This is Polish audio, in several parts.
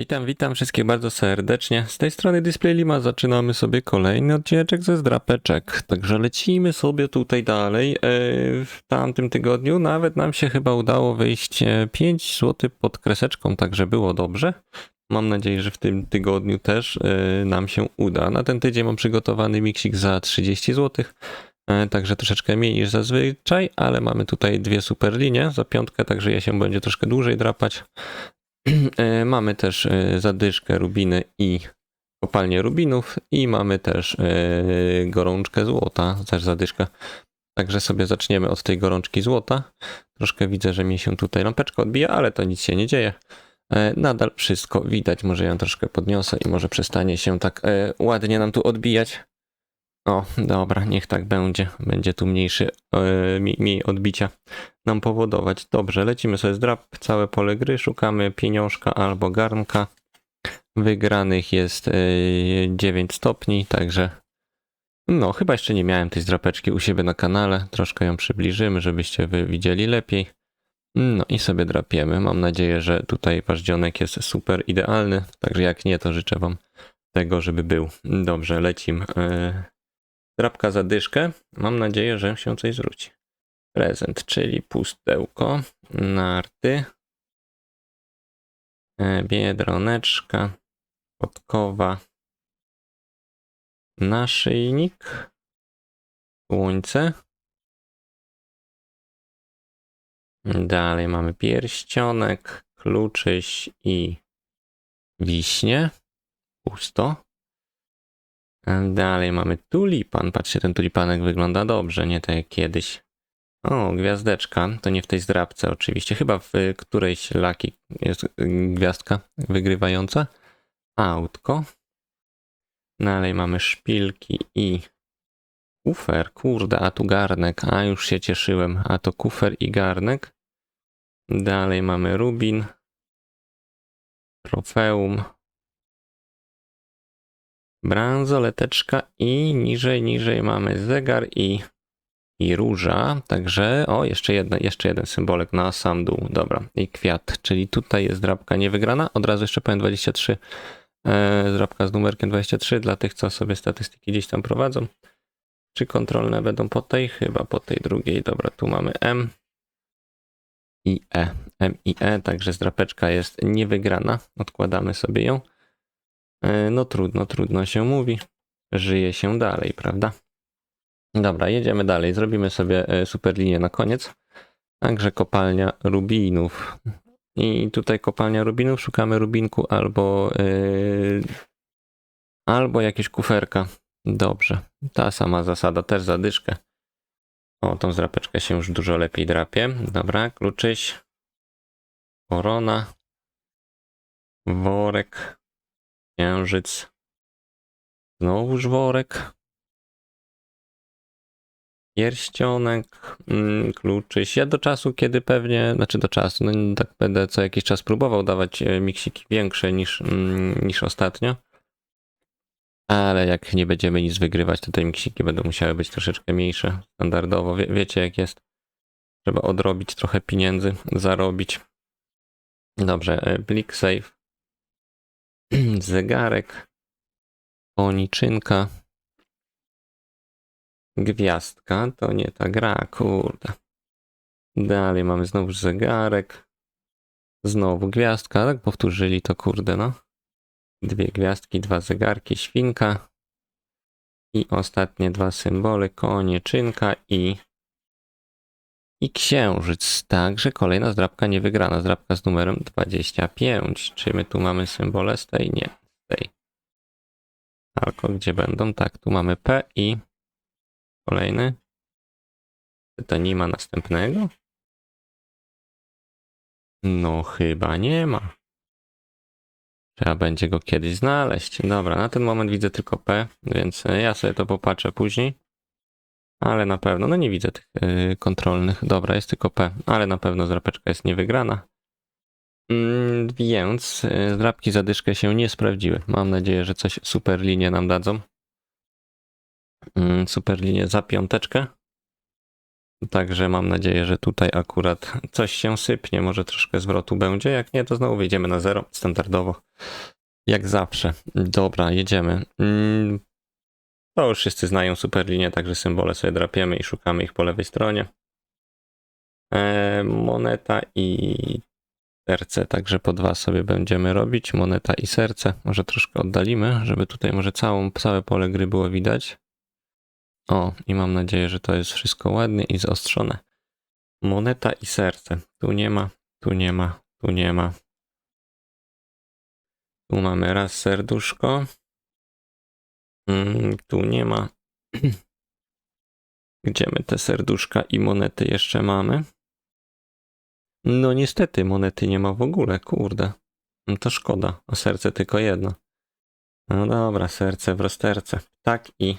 Witam, witam wszystkich bardzo serdecznie. Z tej strony Display Lima zaczynamy sobie kolejny odcineczek ze zdrapeczek. Także lecimy sobie tutaj dalej. E, W tamtym tygodniu nawet nam się chyba udało wyjść e, 5 zł pod kreseczką, także było dobrze. Mam nadzieję, że w tym tygodniu też e, nam się uda. Na ten tydzień mam przygotowany miksik za 30 zł. E, Także troszeczkę mniej niż zazwyczaj, ale mamy tutaj dwie super linie za piątkę, także je się będzie troszkę dłużej drapać. E, Mamy też e, zadyszkę rubiny i kopalnię rubinów i mamy też e, gorączkę złota, też zadyszkę. Także sobie zaczniemy od tej gorączki złota. Troszkę widzę, że mi się tutaj lampeczka odbija, ale to nic się nie dzieje. Nadal wszystko widać, może ją troszkę podniosę i może przestanie się tak ładnie nam tu odbijać. O, dobra, niech tak będzie. Będzie tu mniejszy, mi- mniej odbicia nam powodować. Dobrze, lecimy sobie z drap, całe pole gry, szukamy pieniążka albo garnka. Wygranych jest e, 9 stopni, także no, chyba jeszcze nie miałem tej zdrapeczki u siebie na kanale. Troszkę ją przybliżymy, żebyście wy widzieli lepiej. No i sobie drapiemy. Mam nadzieję, że tutaj paździonek jest super idealny, także jak nie, to życzę wam tego, żeby był. Dobrze, lecim. E, Drapka za dyszkę. Mam nadzieję, że się coś zwróci. Prezent, czyli pustełko, narty, e, biedroneczka, podkowa, naszyjnik, słońce. Dalej mamy pierścionek, kluczyś i wiśnie. Pusto. Dalej mamy tulipan. Patrzcie, ten tulipanek wygląda dobrze, nie tak jak kiedyś. O, gwiazdeczka. To nie w tej zdrabce oczywiście. Chyba w którejś laki jest gwiazdka wygrywająca. Autko. Dalej mamy szpilki i kufer. Kurde, a tu garnek. A już się cieszyłem. A to kufer i garnek. Dalej mamy rubin. Trofeum. Bransoleteczka i niżej, niżej mamy zegar i, i róża. Także, o, jeszcze, jedna, jeszcze jeden symbolek na sam dół. Dobra, i kwiat, czyli tutaj jest drapka niewygrana. Od razu jeszcze powiem 23. E, drapka z numerkiem 23 dla tych, co sobie statystyki gdzieś tam prowadzą. Czy kontrolne będą po tej? Chyba po tej drugiej. Dobra, tu mamy M i E. M i E, także zdrapeczka jest niewygrana. Odkładamy sobie ją. E, No trudno, trudno się mówi. Żyje się dalej, prawda? Dobra, jedziemy dalej. Zrobimy sobie e, super linię na koniec. Także kopalnia rubinów. I tutaj kopalnia rubinów, szukamy rubinku albo yy, albo jakieś kuferka. Dobrze. Ta sama zasada, też zadyszkę. O, tą zdrapeczkę się już dużo lepiej drapie. Dobra, kluczyś. Korona. Worek. Księżyc. Znowuż worek. Pierścionek, mm, kluczyś. Ja do czasu, kiedy pewnie, znaczy do czasu, no tak będę co jakiś czas próbował dawać e, miksiki większe niż, mm, niż ostatnio. Ale jak nie będziemy nic wygrywać, to te miksiki będą musiały być troszeczkę mniejsze, standardowo. Wie, wiecie jak jest. Trzeba odrobić trochę pieniędzy, zarobić. Dobrze, e, blik save. Zegarek. Koniczynka. Gwiazdka to nie ta gra, kurde. Dalej mamy znowu zegarek. Znowu gwiazdka, tak powtórzyli to, kurde, no. Dwie gwiazdki, dwa zegarki, świnka. I ostatnie dwa symbole, konieczynka i i księżyc. Także kolejna zdrabka niewygrana. Zdrabka z numerem 25. Czy my tu mamy symbole z tej? Nie, z tej. Alko, gdzie będą? Tak, tu mamy P i kolejny. Czy to nie ma następnego? No chyba nie ma. Trzeba będzie go kiedyś znaleźć. Dobra, na ten moment widzę tylko P, więc ja sobie to popatrzę później. Ale na pewno, no nie widzę tych yy, kontrolnych. Dobra, jest tylko P, ale na pewno zdrapeczka jest niewygrana. Mm, więc yy, zdrapki za dyszkę się nie sprawdziły. Mam nadzieję, że coś super linie nam dadzą. Mm, super linię za piąteczkę. Także mam nadzieję, że tutaj akurat coś się sypnie, może troszkę zwrotu będzie. Jak nie, to znowu wyjdziemy na zero, standardowo. Jak zawsze. Dobra, jedziemy. Mm, To już wszyscy znają superlinię, także symbole sobie drapiemy i szukamy ich po lewej stronie. E, moneta i serce, także po dwa sobie będziemy robić. Moneta i serce. Może troszkę oddalimy, żeby tutaj może całą, całe pole gry było widać. O, i mam nadzieję, że to jest wszystko ładnie i zaostrzone. Moneta i serce. Tu nie ma, tu nie ma, tu nie ma. Tu mamy raz serduszko. Mm, tu nie ma. Gdzie my te serduszka i monety jeszcze mamy? No niestety, monety nie ma w ogóle, kurde. No to szkoda, a serce tylko jedno. No dobra, serce w rozterce. Tak i...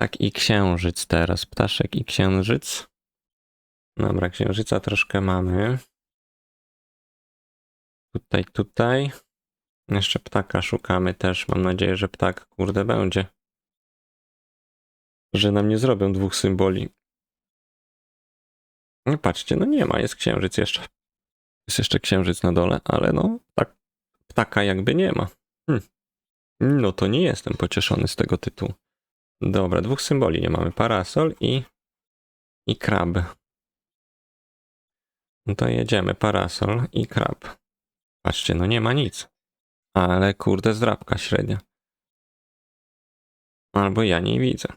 Tak i księżyc teraz. Ptaszek i księżyc. Dobra, księżyca troszkę mamy. Tutaj, tutaj. Jeszcze ptaka szukamy też. Mam nadzieję, że ptak, kurde, będzie. Że nam nie zrobią dwóch symboli. No patrzcie, no nie ma, jest księżyc jeszcze. Jest jeszcze księżyc na dole, ale no, tak, ptaka jakby nie ma. Hm. No to nie jestem pocieszony z tego tytułu. Dobra, dwóch symboli nie mamy. Parasol i, i krab. No to jedziemy. Parasol i krab. Patrzcie, no nie ma nic. Ale kurde, zdrabka średnia. Albo ja nie widzę.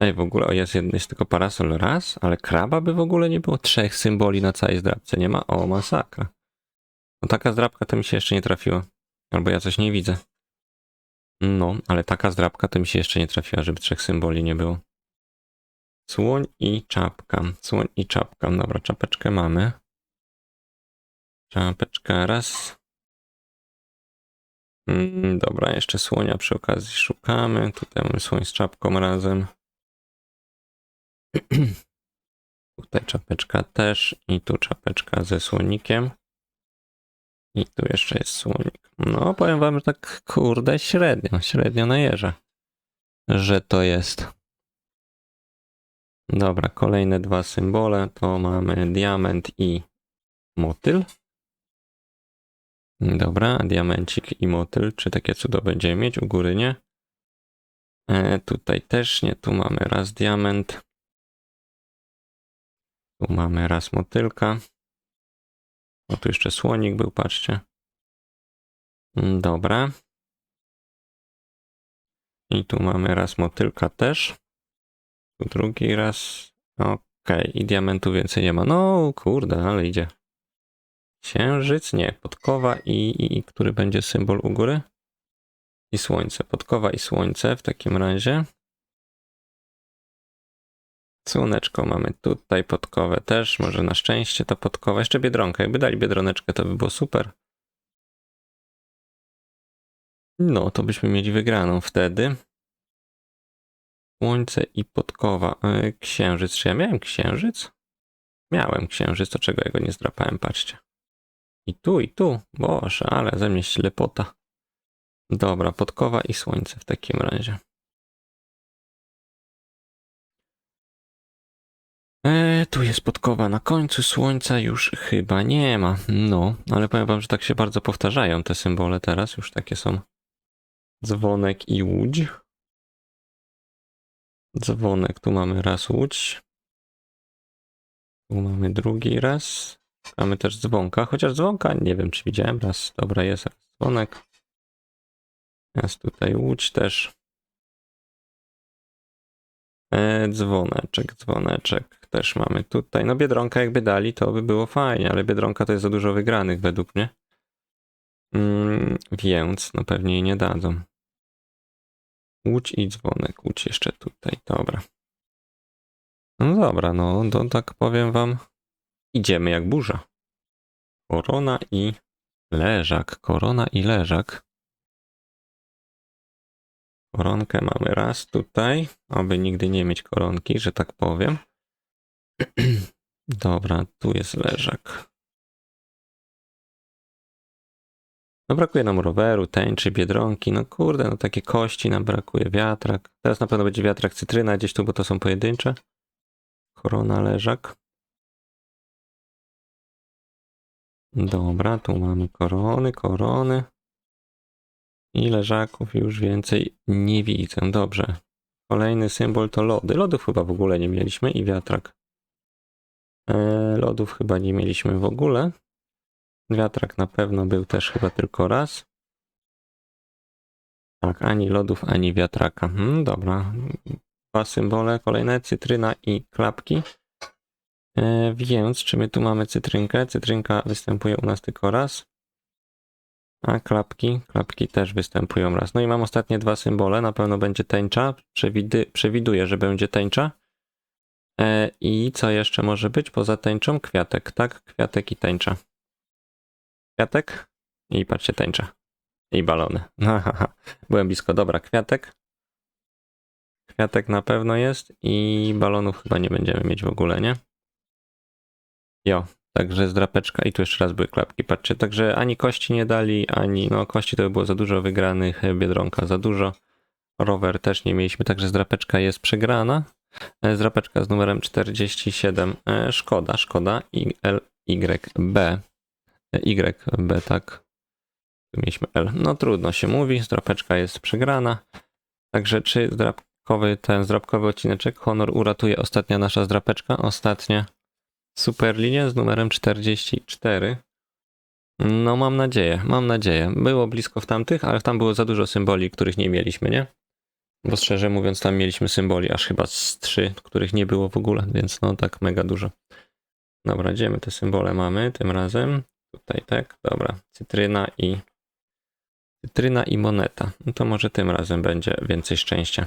Ej, w ogóle, jest, jest tylko parasol raz, ale kraba by w ogóle nie było. Trzech symboli na całej zdrabce nie ma. O, masakra. No taka zdrabka to mi się jeszcze nie trafiła. Albo ja coś nie widzę. No, ale taka zdrabka to mi się jeszcze nie trafiła, żeby trzech symboli nie było. Słoń i czapka. Słoń i czapka. Dobra, czapeczkę mamy. Czapeczka raz. Mm, dobra, jeszcze słonia przy okazji szukamy. Tutaj mamy słoń z czapką razem. Tutaj czapeczka też. I tu czapeczka ze słonikiem. I tu jeszcze jest słonik. No, powiem wam, że tak kurde średnio, średnio na jeża, że to jest. Dobra, kolejne dwa symbole to mamy diament i motyl. Dobra, diamencik i motyl. Czy takie cudo będziemy mieć? U góry nie. E, tutaj też nie. Tu mamy raz diament. Tu mamy raz motylka. O, tu jeszcze słonik był, patrzcie. Mm, Dobra. I tu mamy raz motylka też. Tu drugi raz. Okej, i diamentu więcej nie ma. No, kurde, ale idzie. Księżyc, nie, podkowa i, i, który będzie symbol u góry? I słońce. Podkowa i słońce w takim razie. Słoneczko mamy tutaj, podkowę też. Może na szczęście ta podkowa. Jeszcze biedronka. Jakby dali biedroneczkę, to by było super. No, to byśmy mieli wygraną wtedy. Słońce i podkowa. E, Księżyc. Czy ja miałem księżyc? Miałem księżyc, to czego ja go nie zdrapałem, patrzcie. I tu, i tu. Boże, ale ze mnie ślepota. Dobra, podkowa i słońce w takim razie. E, tu jest podkowa na końcu, słońca już chyba nie ma. No, ale powiem wam, że tak się bardzo powtarzają te symbole teraz, już takie są. Dzwonek i łódź. Dzwonek, tu mamy raz łódź. Tu mamy drugi raz. Mamy też dzwonka, chociaż dzwonka nie wiem, czy widziałem raz. Dobra, jest dzwonek. Jest tutaj łódź też. E, dzwoneczek, dzwoneczek też mamy tutaj. No Biedronka jakby dali, to by było fajnie, ale Biedronka to jest za dużo wygranych według mnie. Mm, więc no pewnie jej nie dadzą. Łódź i dzwonek. Łódź jeszcze tutaj, dobra. No dobra, no to tak powiem wam. Idziemy jak burza. Korona i leżak. Korona i leżak. Koronkę mamy raz tutaj, aby nigdy nie mieć koronki, że tak powiem. Dobra, tu jest leżak. No brakuje nam roweru, tęczy, biedronki, no kurde, no takie kości nam brakuje, wiatrak. Teraz na pewno będzie wiatrak, cytryna gdzieś tu, bo to są pojedyncze. Korona, leżak. Dobra, tu mamy korony, korony. I leżaków już więcej nie widzę. Dobrze. Kolejny symbol to lody. Lodów chyba w ogóle nie mieliśmy i wiatrak. E, lodów chyba nie mieliśmy w ogóle. Wiatrak na pewno był też chyba tylko raz. Tak, ani lodów, ani wiatraka. Hmm, dobra. Dwa symbole, kolejne cytryna i klapki. E, więc czy my tu mamy cytrynkę? Cytrynka występuje u nas tylko raz. A klapki? Klapki też występują raz. No i mam ostatnie dwa symbole. Na pewno będzie tęcza. Przewidy, przewiduję, że będzie tęcza. E, I co jeszcze może być poza tęczą? Kwiatek, tak? Kwiatek i tęcza. Kwiatek i patrzcie, tęcza. I balony. Byłem blisko. Dobra, kwiatek. Kwiatek na pewno jest i balonów chyba nie będziemy mieć w ogóle, nie? Jo, także zdrapeczka i tu jeszcze raz były klapki, patrzcie, także ani kości nie dali, ani, no kości to by było za dużo wygranych, Biedronka za dużo, rower też nie mieliśmy, także zdrapeczka jest przegrana, E, zdrapeczka z numerem 47, E, szkoda, szkoda, Y, E, Y, B, tak, tu mieliśmy L, no trudno się mówi, zdrapeczka jest przegrana, także czy zdrapkowy, ten zdrapkowy odcineczek, honor uratuje ostatnia nasza zdrapeczka, ostatnia, Super linia z numerem 44. No mam nadzieję, mam nadzieję. Było blisko w tamtych, ale tam było za dużo symboli, których nie mieliśmy, nie? Bo szczerze mówiąc, tam mieliśmy symboli aż chyba z trzy, których nie było w ogóle, więc no tak mega dużo. Dobra, gdzie my te symbole mamy tym razem? Tutaj tak, dobra. Cytryna i cytryna i moneta. No to może tym razem będzie więcej szczęścia.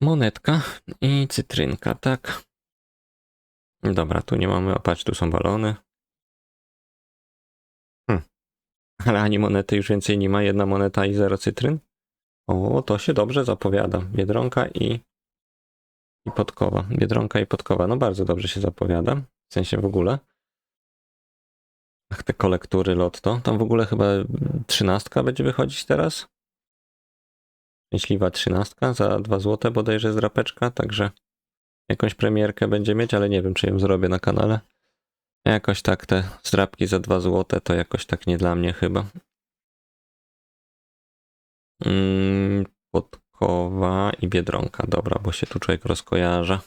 Monetka i cytrynka, tak. Dobra, tu nie mamy, opatrz, tu są balony. Hm. Ale ani monety już więcej nie ma, jedna moneta i zero cytryn. O, to się dobrze zapowiada. Biedronka i, i podkowa. Biedronka i podkowa, no bardzo dobrze się zapowiada. W sensie w ogóle. Ach, te kolektury lotto. Tam w ogóle chyba trzynastka będzie wychodzić teraz. Szczęśliwa trzynastka za 2 złote bodajże z drapeczka, także jakąś premierkę będzie mieć, ale nie wiem, czy ją zrobię na kanale. Jakoś tak te zdrapki za 2 złote to jakoś tak nie dla mnie chyba. Mm, podkowa i biedronka, dobra, bo się tu człowiek rozkojarza.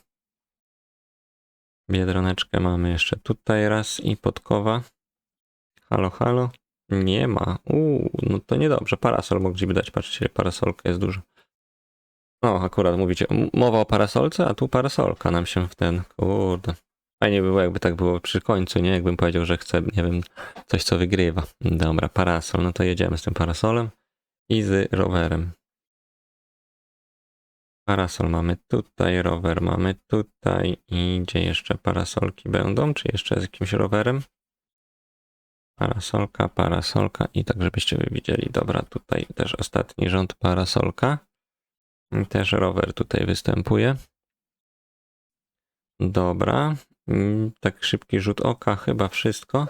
Biedroneczkę mamy jeszcze tutaj raz i podkowa. Halo, halo. Nie ma. Uuu, no to niedobrze. Parasol mogliby dać. Patrzcie, parasolka jest duża. No, akurat mówicie, mowa o parasolce, a tu parasolka nam się w ten, kurde. Fajnie by było, jakby tak było przy końcu, nie? Jakbym powiedział, że chcę, nie wiem, coś co wygrywa. Dobra, parasol, no to jedziemy z tym parasolem i z rowerem. Parasol mamy tutaj, rower mamy tutaj i gdzie jeszcze parasolki będą? Czy jeszcze z jakimś rowerem? Parasolka, parasolka i tak, żebyście wy widzieli. Dobra, tutaj też ostatni rząd parasolka. Też rower tutaj występuje. Dobra. Mm, Tak szybki rzut oka, chyba wszystko.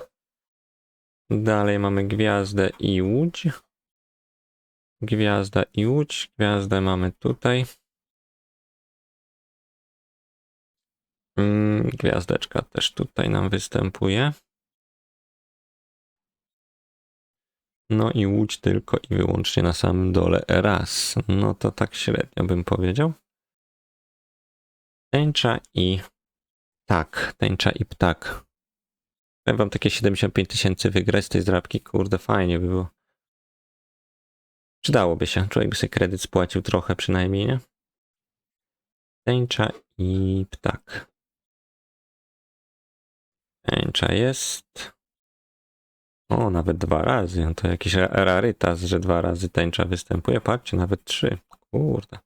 Dalej mamy gwiazdę i łódź. Gwiazda i łódź. Gwiazdę mamy tutaj. Mm, Gwiazdeczka też tutaj nam występuje. No i łódź tylko i wyłącznie na samym dole raz. No to tak średnio bym powiedział. Tęcza i tak, tęcza i ptak. Powiem wam takie 75 tysięcy wygrać z tej zdrabki, kurde, fajnie by było. Przydałoby się, człowiek by sobie kredyt spłacił trochę przynajmniej, nie? Tęcza i ptak. Tęcza jest. O, nawet dwa razy. No to jakiś ra- rarytas, że dwa razy tęcza występuje. Patrzcie, nawet trzy. Kurde.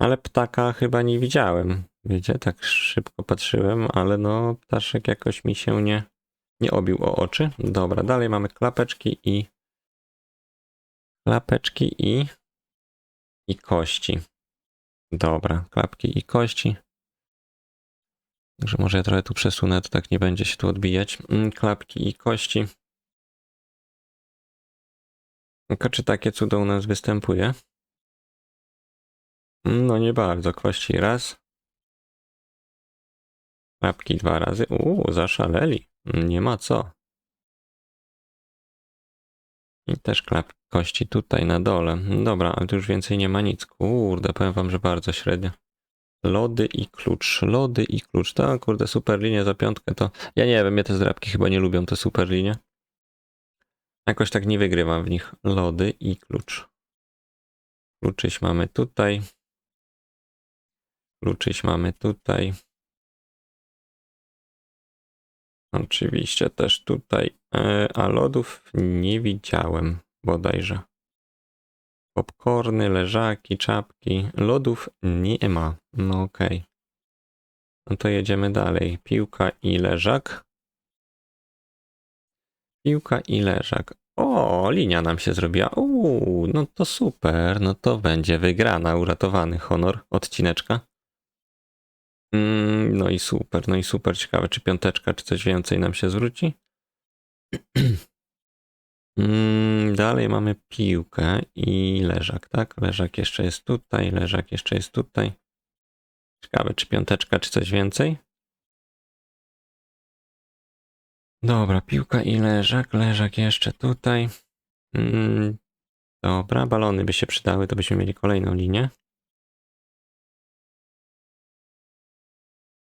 Ale ptaka chyba nie widziałem. Wiecie, tak szybko patrzyłem, ale no ptaszek jakoś mi się nie, nie obił o oczy. Dobra, dalej mamy klapeczki i klapeczki i i kości. Dobra, klapki i kości. Także może ja trochę tu przesunę, to tak nie będzie się tu odbijać. Mm, Klapki i kości. Tylko czy takie cudo u nas występuje? Mm, No nie bardzo. Kości raz. Klapki dwa razy. Uuu, zaszaleli. Mm, Nie ma co. I też klap kości tutaj na dole. Dobra, ale tu już więcej nie ma nic. Kurde, powiem wam, że bardzo średnio. Lody i klucz, lody i klucz. To kurde, super linie za piątkę to... Ja nie wiem, mnie te zdrabki chyba nie lubią te super linie. Jakoś tak nie wygrywam w nich. Lody i klucz. Kluczyś mamy tutaj. Kluczyś mamy tutaj. Oczywiście też tutaj. E, A lodów nie widziałem bodajże. Popcorny, leżaki, czapki. Lodów nie ma. No okej. No to jedziemy dalej. Piłka i leżak. Piłka i leżak. O, linia nam się zrobiła. Uuu, no to super. No to będzie wygrana, uratowany honor odcineczka. Mm, no i super, no i super. Ciekawe, czy piąteczka, czy coś więcej nam się zwróci. Mm, Dalej mamy piłkę i leżak, tak? Leżak jeszcze jest tutaj, leżak jeszcze jest tutaj. Ciekawe, czy piąteczka, czy coś więcej. Dobra, piłka i leżak, leżak jeszcze tutaj. Mm, Dobra, balony by się przydały, to byśmy mieli kolejną linię.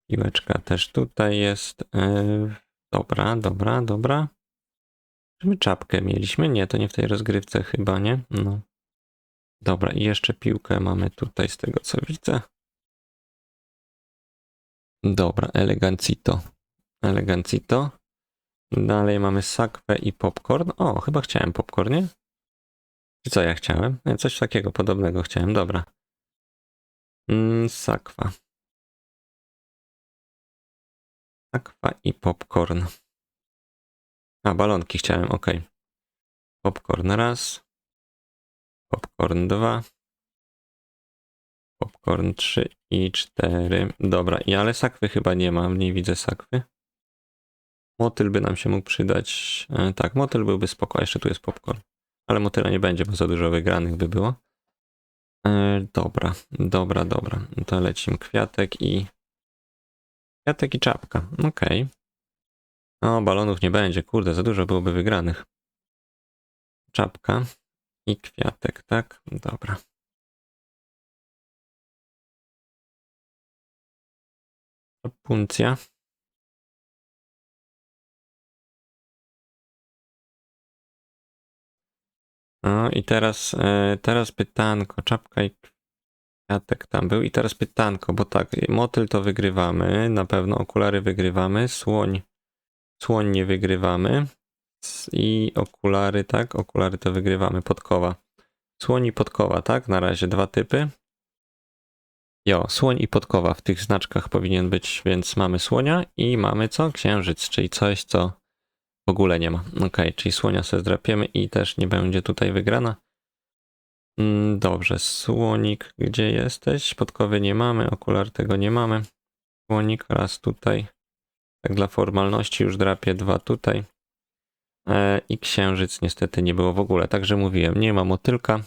Piłeczka też tutaj jest. Yy, Dobra, dobra, dobra. My czapkę mieliśmy? Nie, to nie w tej rozgrywce chyba, nie? No. Dobra, i jeszcze piłkę mamy tutaj z tego co widzę. Dobra, elegancito. Elegancito. Dalej mamy sakwę i popcorn. O, chyba chciałem popcorn, nie? Czy co ja chciałem? Coś takiego podobnego chciałem, dobra. Mm, sakwa. Sakwa i popcorn. A, balonki chciałem, ok. Popcorn raz. Popcorn dwa. Popcorn trzy i cztery. Dobra, i ale sakwy chyba nie ma, nie widzę sakwy. Motyl by nam się mógł przydać. E, tak, motyl byłby spoko, a jeszcze tu jest popcorn. Ale motyla nie będzie, bo za dużo wygranych by było. E, dobra, dobra, dobra. To lecimy kwiatek i... Kwiatek i czapka, okej. O, balonów nie będzie, kurde, za dużo byłoby wygranych. Czapka i kwiatek, tak? Dobra. Puncja. No i teraz, e, teraz pytanko, czapka i kwiatek tam był. I teraz pytanko, bo tak, motyl to wygrywamy, na pewno okulary wygrywamy, słoń, słoń nie wygrywamy i okulary, tak, okulary to wygrywamy, podkowa. Słoń i podkowa, tak, na razie dwa typy. Jo, słoń i podkowa w tych znaczkach powinien być, więc mamy słonia i mamy co? Księżyc, czyli coś, co w ogóle nie ma. Ok, czyli słonia sobie zdrapiemy i też nie będzie tutaj wygrana. Mm, Dobrze, słonik, gdzie jesteś? Podkowy nie mamy, okular tego nie mamy. Słonik raz tutaj. Tak dla formalności już drapię dwa tutaj. E, I księżyc niestety nie było w ogóle. Także mówiłem, nie ma motylka,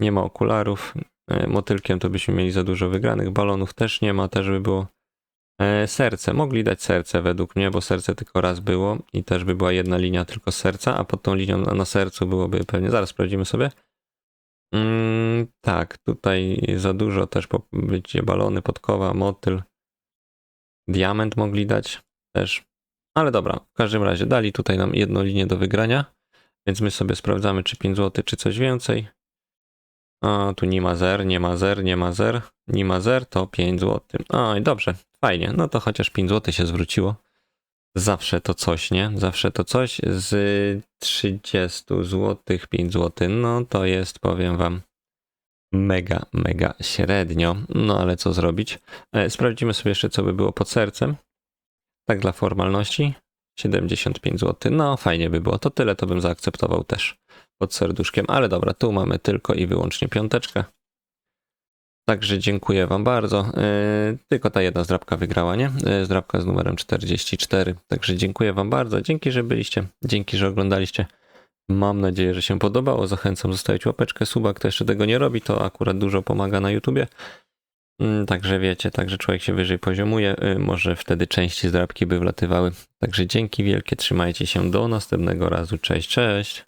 nie ma okularów. E, Motylkiem to byśmy mieli za dużo wygranych. Balonów też nie ma, też by było. E, Serce, mogli dać serce według mnie, bo serce tylko raz było i też by była jedna linia tylko serca, a pod tą linią na sercu byłoby pewnie, zaraz sprawdzimy sobie. Mm, tak, tutaj za dużo też będzie balony, podkowa, motyl. Diament mogli dać też. Ale dobra, w każdym razie dali tutaj nam jedną linię do wygrania, więc my sobie sprawdzamy, czy 5 zł, czy coś więcej. A, tu nie ma zer, nie ma zer, nie ma zer, nie ma zer, to 5 zł. Oj, dobrze, fajnie, no to chociaż 5 zł się zwróciło. Zawsze to coś, nie? Zawsze to coś. Z 30 zł 5 zł, no to jest, powiem wam, mega, mega średnio. No ale co zrobić? E, Sprawdzimy sobie jeszcze, co by było pod sercem. Tak dla formalności. 75 zł. No fajnie by było. To tyle to bym zaakceptował też pod serduszkiem. Ale dobra, tu mamy tylko i wyłącznie piąteczkę. Także dziękuję wam bardzo. Yy, tylko ta jedna zdrabka wygrała, nie? Yy, zdrabka z numerem 44. Także dziękuję wam bardzo. Dzięki, że byliście. Dzięki, że oglądaliście. Mam nadzieję, że się podobało. Zachęcam zostawić łapeczkę, suba. Kto jeszcze tego nie robi, to akurat dużo pomaga na YouTubie. Mm, Także wiecie, także człowiek się wyżej poziomuje, yy, może wtedy części zdrabki by wlatywały. Także dzięki wielkie, trzymajcie się do następnego razu. Cześć, cześć.